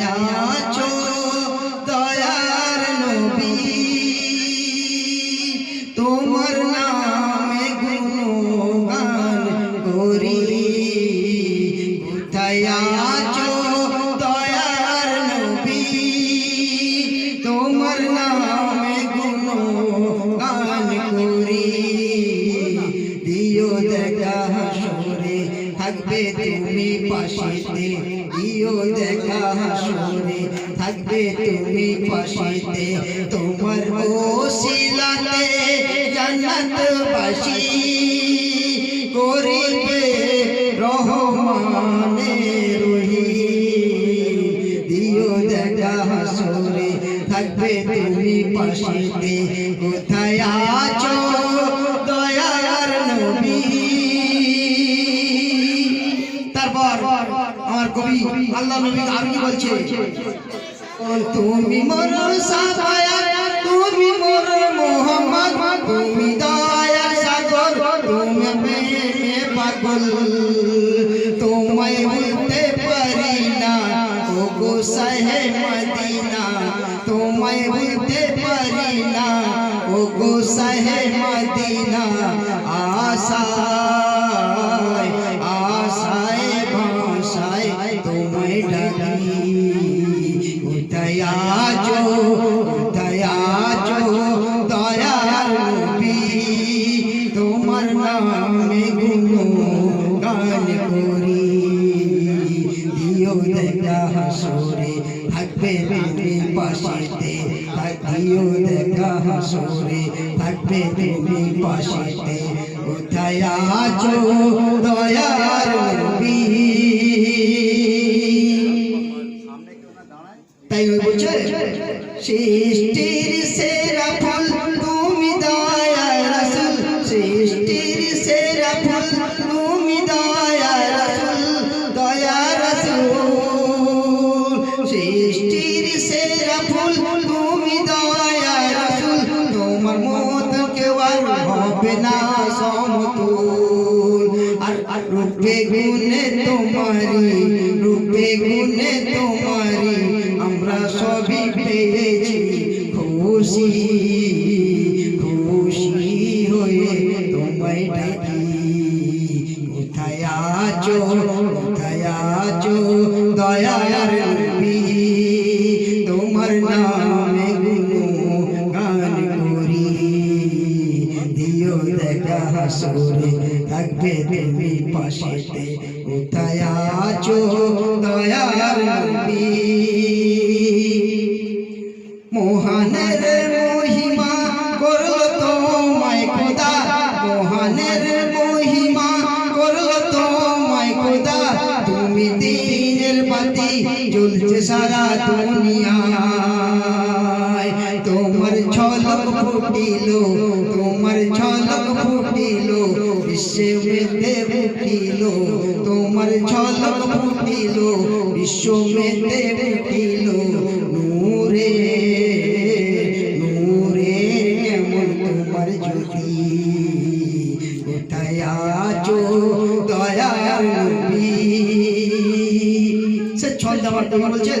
আছো, দয়ার নবী। তোমার নামে গুণগান করি। কোথায় আছো, দয়ার নবী? তোমার নামে গুণগান করি। দিও দেখা সরে, থাকবে তুমি পাশে দিও দেখা হাসরে থাকবে তুমি পাশেতে তোমার ওসিলাতে জান্নাতবাসী করিবে রহমানে রহি। দিও দেখা হাসরে থাকবে তুমি পাশেতে কোথায় আছো? আল্লাহ নবী আর কি বলছে? তুমি মোর সাফায়া তুমি মোর মোহাম্মদ তুমি দয়া সাগর, তুমি প্রেমে পাগল। তোমায় বলতে পারি না ও গো সাহে মদিনা। তোমায় বলতে পারি না ও গো সাহে মদিনা। আশায় গুনো, গান করি। দিও দেখা হাসরে, থাকবে তুমি পাশেতে। দিও দেখা হাসরে, থাকবে তুমি পাশেতে। কোথায় আছো? হবে না সমতুল আর রূপে গুণে তোমারি, রূপে গুণে তোমারি, আমরা সবই পেয়েছি। খুশি খুশি হয়ে তোমায় ডাকি। কোথায় আছো কোথায় আছো, দয়ার হাসরে থাকবে তুমি পাশেতে। কোথায় আছো দয়ার নবী মোহনের মহিমা করল তোমায় খোদা। মোহনের মহিমা করল তোমায় খোদা। তুমি দিনের বাতি জ্বলছে সারা দুনিয়ায় তোমার ঝলক ফুটিল, তোমার ঝলক ফুটিল, বিশ্বে মেতে ফুটিল, তোমার ঝলক ফুটিল, বিশ্ব মেতে ফুটিল। নূরে নূরে কেমন তোমার জ্যোতি কোথায় আছো, দয়ার নবী। সে ছন্দ আমার তুমি বলছেন?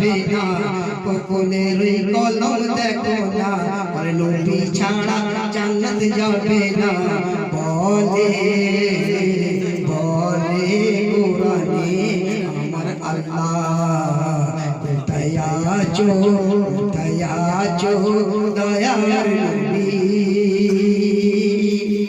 যাবে না খোকনের এই কলম দেখো না, আর নবী ছাড়া জান্নাত যাবে না। বলে বলে কোরআনে আমার আল্লাহ আছো দয়ার নবী